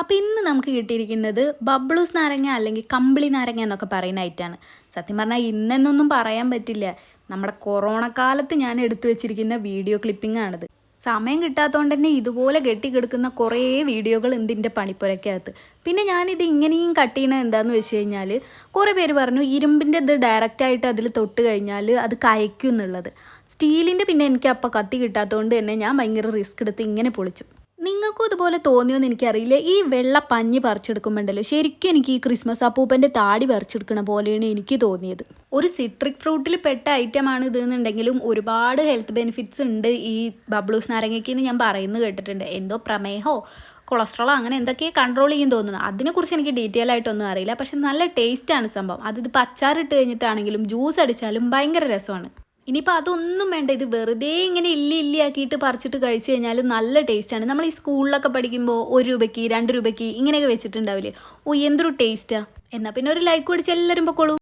അപ്പോൾ ഇന്ന് നമുക്ക് കിട്ടിയിരിക്കുന്നത് ബബ്ലൂസ് നാരങ്ങ അല്ലെങ്കിൽ കമ്പിളി നാരങ്ങ എന്നൊക്കെ പറയുന്ന ഐറ്റാണ് സത്യം പറഞ്ഞാൽ ഇന്നെന്നൊന്നും പറയാൻ പറ്റില്ല. നമ്മുടെ കൊറോണ കാലത്ത് ഞാൻ എടുത്തു വെച്ചിരിക്കുന്ന വീഡിയോ ക്ലിപ്പിംഗ് ആണിത്. സമയം കിട്ടാത്തതുകൊണ്ട് തന്നെ ഇതുപോലെ കെട്ടിക്കിടക്കുന്ന കുറേ വീഡിയോകൾ എന്തിന്റെ പണിപ്പുരക്കകത്ത് പിന്നെ ഞാനിത് ഇങ്ങനെയും കട്ട് ചെയ്യണത് എന്താണെന്ന് വെച്ച് കഴിഞ്ഞാൽ കുറേ പേര് പറഞ്ഞു ഇരുമ്പിന്റെ ഇത് ഡയറക്റ്റായിട്ട് അതിൽ തൊട്ട് കഴിഞ്ഞാൽ അത് കയക്കും എന്നുള്ളത്. സ്റ്റീലിന്റെ പിന്നെ എനിക്ക് അപ്പോൾ കത്തി കിട്ടാത്തതുകൊണ്ട് തന്നെ ഞാൻ ഭയങ്കര റിസ്ക് എടുത്ത് ഇങ്ങനെ പൊളിച്ചു. നിങ്ങൾക്കും ഇതുപോലെ തോന്നിയോന്ന് എനിക്കറിയില്ല. ഈ വെള്ള പഞ്ഞി പറിച്ചെടുക്കുമ്പോണ്ടല്ലോ ശരിക്കും എനിക്ക് ഈ ക്രിസ്മസ് അപ്പൂപ്പന്റെ താടി പറിച്ചെടുക്കണ പോലെയാണ് എനിക്ക് തോന്നിയത്. ഒരു സിട്രിക് ഫ്രൂട്ടിൽ പെട്ട ഐറ്റമാണ് ഇത് എന്നുണ്ടെങ്കിലും ഒരുപാട് ഹെൽത്ത് ബെനിഫിറ്റ്സ് ഉണ്ട് ഈ ബബ്ലൂസ് നാരങ്ങയ്ക്ക് എന്ന് ഞാൻ പറയുന്നത് കേട്ടിട്ടുണ്ട്. എന്തോ പ്രമേഹോ കൊളസ്ട്രോളോ അങ്ങനെ എന്തൊക്കെയോ കൺട്രോൾ ചെയ്യും തോന്നുന്നു. അതിനെക്കുറിച്ച് എനിക്ക് ഡീറ്റെയിൽ ആയിട്ടൊന്നും അറിയില്ല. പക്ഷെ നല്ല ടേസ്റ്റാണ് സംഭവം. അത് പച്ചാറിട്ട് അച്ചാറിട്ട് കഴിഞ്ഞിട്ടാണെങ്കിലും ജ്യൂസ് അടിച്ചാലും ഭയങ്കര രസമാണ്. ഇനിയിപ്പോൾ അതൊന്നും വേണ്ട. ഇത് വെറുതെ ഇങ്ങനെ ഇല്ലി ഇല്ലിയാക്കിയിട്ട് പറിച്ചിട്ട് കഴിച്ചു കഴിഞ്ഞാൽ നല്ല ടേസ്റ്റാണ് നമ്മൾ ഈ സ്കൂളിലൊക്കെ പഠിക്കുമ്പോൾ ഒരു രൂപയ്ക്ക് രണ്ട് രൂപയ്ക്ക് ഇങ്ങനെയൊക്കെ വെച്ചിട്ടുണ്ടാവില്ലേ? ഓ എന്തൊരു ടേസ്റ്റാണ് എന്നാൽ പിന്നെ ഒരു ലൈക്ക് അടിച്ച് എല്ലാവരും പൊക്കോളൂ.